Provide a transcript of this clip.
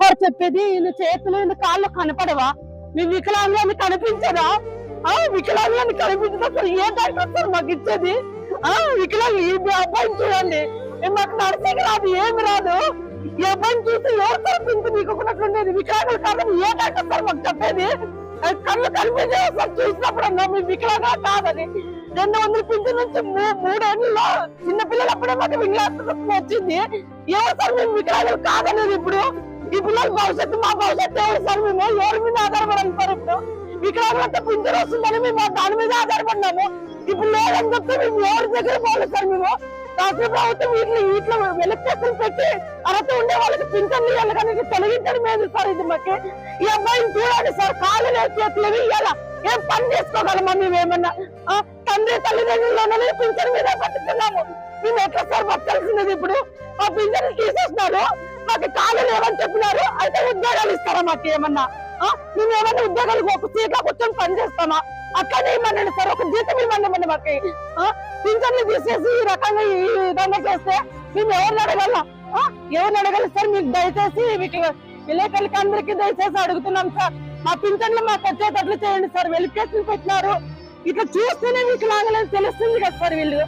Sir చెప్పేది వీళ్ళు చేతులు వీళ్ళు కాళ్ళు కనపడవా? మీ వికలాంగులని కనిపించదా? ఆ వికలాంగులని కనిపించదా సార్? ఏ డాక్టర్ సార్ మాకు ఇచ్చేది? ఆ వికలాంగు ఈ అబ్బాయిని చూడండి. మాకు నర్సింగ్ రాదు ఏమి రాదు. ఈ అబ్బాయిని చూసి ఎవరు సార్ నీకు ఒకటి వికలాంగుల కారణం ఏ డాక్టర్ సార్ మాకు చెప్పేది? కళ్ళు కనిపించే సార్ చూసినప్పుడన్నా మీ వికలాంగా కాదని. రెండు వందల పింఛన్ నుంచి మూడేళ్ళలో చిన్న పిల్లలు అప్పుడే మాకు వికలాంగులకు వచ్చింది. ఎవరు సార్ మేము వికలాంగులు కాదనేది ఇప్పుడు? ఈ పిల్లల భవిష్యత్తు మా భవిష్యత్తు ఎవరు సార్ మేము? ఎవరి మీద ఆధారపడాలి సార్ ఇప్పుడు? వికలాంగులంతా పింఛన్ వస్తుందని మేము దాని మీద ఆధారపడినాము. ఇప్పుడు లేదని చెప్తే మేము ఎవరి దగ్గర పోవాలి సార్ మేము? రాష్ట్ర ప్రభుత్వం వీటిని వీటిలో వెలక్టేషన్ పెట్టి అర్హత ఉండే వాళ్ళకి పింఛన్ ఇవ్వాలి కానీ తొలగించడం ఏంది సార్ ఇది మాకు. ఈ అబ్బాయిని చూడండి సార్ కాళ్ళు లేదు చేతులు లేవు, ఇయ్యాల? ఏం పని చేసుకోగలమా మేము ఏమన్నా? తండ్రి తల్లిదండ్రులు పింఛన్ మీద పట్టుకున్నాము. మేము ఎట్లా సార్ బతకాల్సినది ఇప్పుడు? ఆ పింఛన్ తీసేస్తున్నారు. మాకు కాలు లేవని చెప్పినారు. అయితే ఉద్యోగాలు ఇస్తారా మాకు ఏమన్నా? ఆ, మేము ఏమన్నా ఉద్యోగాలు ఒక సీట్లో కూర్చొని పని చేస్తామా? అట్లనే ఇవ్వమండి సార్ ఒక జీతం ఇవ్వండి మాకు. పింఛన్లు తీసేసి ఈ రకంగా ఈ విధంగా చేస్తే మేము ఎవరిని అడగల? ఎవరిని అడగాలి సార్? మీకు దయచేసి మీకు విలేకరులకి అందరికీ దయచేసి అడుగుతున్నాం సార్. మా పింఛన్లు మాకు వచ్చేటట్లు చేయండి సార్. వెలికేషన్ పెట్టినారు. ఇట్లా చూస్తేనే మీకు లాగలేదు తెలుస్తుంది కదా సార్ వీళ్ళు.